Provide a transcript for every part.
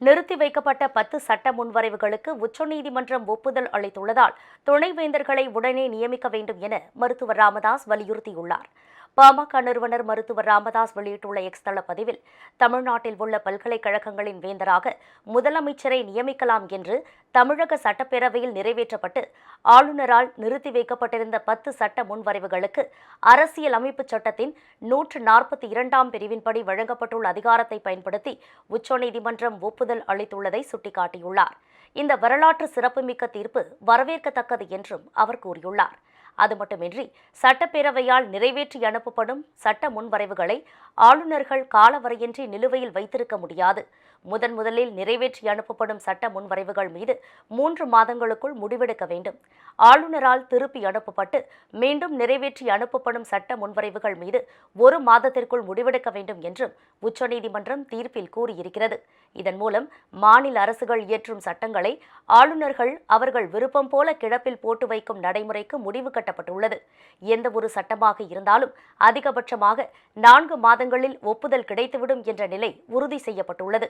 நிறுத்தி வைக்கப்பட்ட பத்து சட்ட முன்வரைவுகளுக்கு உச்சநீதிமன்றம் ஒப்புதல் அளித்துள்ளதால் துணைவேந்தர்களை உடனே நியமிக்க வேண்டும் என மருத்துவர் ராமதாஸ் வலியுறுத்தியுள்ளார். பாமக நிறுவனர் மருத்துவர் ராமதாஸ் வெளியிட்டுள்ள எக்ஸ் தள பதிவில் தமிழ்நாட்டில் உள்ள பல்கலைக்கழகங்களின் வேந்தராக முதலமைச்சரை நியமிக்கலாம் என்று தமிழக சட்டப்பேரவையில் நிறைவேற்றப்பட்டு ஆளுநரால் நிறுத்தி வைக்கப்பட்டிருந்த பத்து சட்ட முன்வரைவுகளுக்கு அரசியல் அமைப்பு சட்டத்தின் நூற்று நாற்பத்தி இரண்டாம் பிரிவின்படி வழங்கப்பட்டுள்ள அதிகாரத்தை பயன்படுத்தி உச்சநீதிமன்றம் ஒப்புதல் அளித்துள்ளதை சுட்டிக்காட்டியுள்ளார். இந்த வரலாற்று சிறப்புமிக்க தீர்ப்பு வரவேற்கத்தக்கது என்றும் அவர் கூறியுள்ளார். அது மட்டுமின்றி சட்டப்பேரவையால் நிறைவேற்றி அனுப்பப்படும் சட்ட முன்வரைவுகளை ஆளுநர்கள் காலவரையின்றி நிலுவையில் வைத்திருக்க முடியாது. முதன் முதலில் நிறைவேற்றி அனுப்பப்படும் சட்ட முன்வரைவுகள் மீது மூன்று மாதங்களுக்குள் முடிவெடுக்க வேண்டும். ஆளுநரால் திருப்பி அனுப்பப்பட்டு மீண்டும் நிறைவேற்றி அனுப்பப்படும் சட்ட முன்வரைவுகள் மீது ஒரு மாதத்திற்குள் முடிவெடுக்க வேண்டும் என்றும் உச்சநீதிமன்றம் தீர்ப்பில் கூறியிருக்கிறது. இதன் மூலம் மாநில அரசுகள் இயற்றும் சட்டங்களை ஆளுநர்கள் அவர்கள் விருப்பம் போல கிடப்பில் போட்டு வைக்கும் நடைமுறைக்கு முடிவு கட்டப்பட்டுள்ளது. எந்த ஒரு சட்டமாக இருந்தாலும் அதிகபட்சமாக நான்கு மாதங்களில் ஒப்புதல் கிடைத்துவிடும் என்ற நிலை உறுதி செய்யப்பட்டுள்ளது.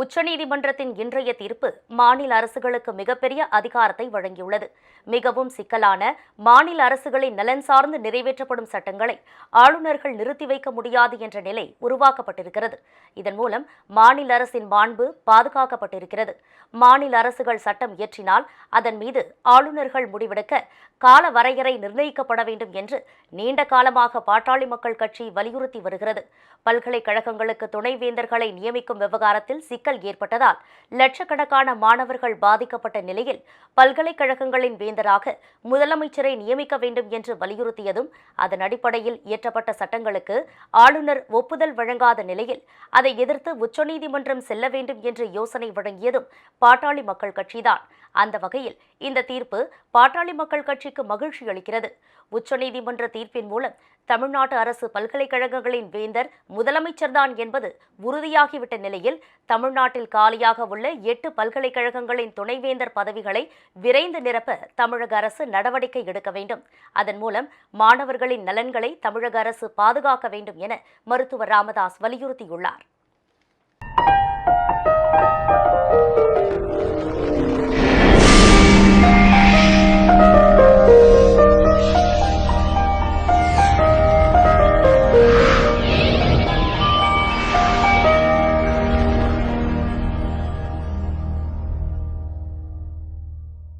உச்சநீதிமன்றத்தின் இன்றைய தீர்ப்பு மாநில அரசுகளுக்கு மிகப்பெரிய அதிகாரத்தை வழங்கியுள்ளது. மிகவும் சிக்கலான மாநில அரசுகளின் நலன் சார்ந்து நிறைவேற்றப்படும் சட்டங்களை ஆளுநர்கள் நிறுத்தி வைக்க முடியாது என்ற நிலை உருவாக்கப்பட்டிருக்கிறது. இதன் மூலம் மாநில அரசின் மாண்பு பாதுகாக்கப்பட்டிருக்கிறது. மாநில அரசுகள் சட்டம் இயற்றினால் அதன் மீது ஆளுநர்கள் முடிவெடுக்க கால வரையறை நிர்ணயிக்கப்பட வேண்டும் என்று நீண்ட காலமாக பாட்டாளி மக்கள் கட்சி வலியுறுத்தி வருகிறது. பல்கலைக்கழகங்களுக்கு துணைவேந்தர்களை நியமிக்கும் விவகாரத்தில் சிக்கல் ஏற்பட்டதால் லட்சக்கணக்கான மாணவர்கள் பாதிக்கப்பட்ட நிலையில் பல்கலைக்கழகங்களின் வேந்தராக முதலமைச்சரை நியமிக்க வேண்டும் என்று வலியுறுத்தியதும் அதன் அடிப்படையில் இயற்றப்பட்ட சட்டங்களுக்கு ஆளுநர் ஒப்புதல் வழங்காத நிலையில் அதை எதிர்த்து உச்சநீதிமன்றம் செல்ல வேண்டும் என்று யோசனை வழங்கியதும் பாட்டாளி மக்கள் கட்சிதான். அந்த வகையில் இந்த தீர்ப்பு பாட்டாளி மக்கள் கட்சிக்கு மகிழ்ச்சி அளிக்கிறது. உச்சநீதிமன்ற தீர்ப்பின் மூலம் தமிழ்நாட்டு அரசு பல்கலைக்கழகங்களின் வேந்தர் முதலமைச்சர்தான் என்பது உறுதியாகிவிட்ட நிலையில் தமிழ்நாட்டில் காலியாக உள்ள எட்டு பல்கலைக்கழகங்களின் துணைவேந்தர் பதவிகளை விரைந்து நிரப்ப தமிழக அரசு நடவடிக்கை எடுக்க வேண்டும். அதன் மூலம் மாணவர்களின் நலன்களை தமிழக அரசு பாதுகாக்க வேண்டும் என மருத்துவர் ராமதாஸ் வலியுறுத்தியுள்ளார்.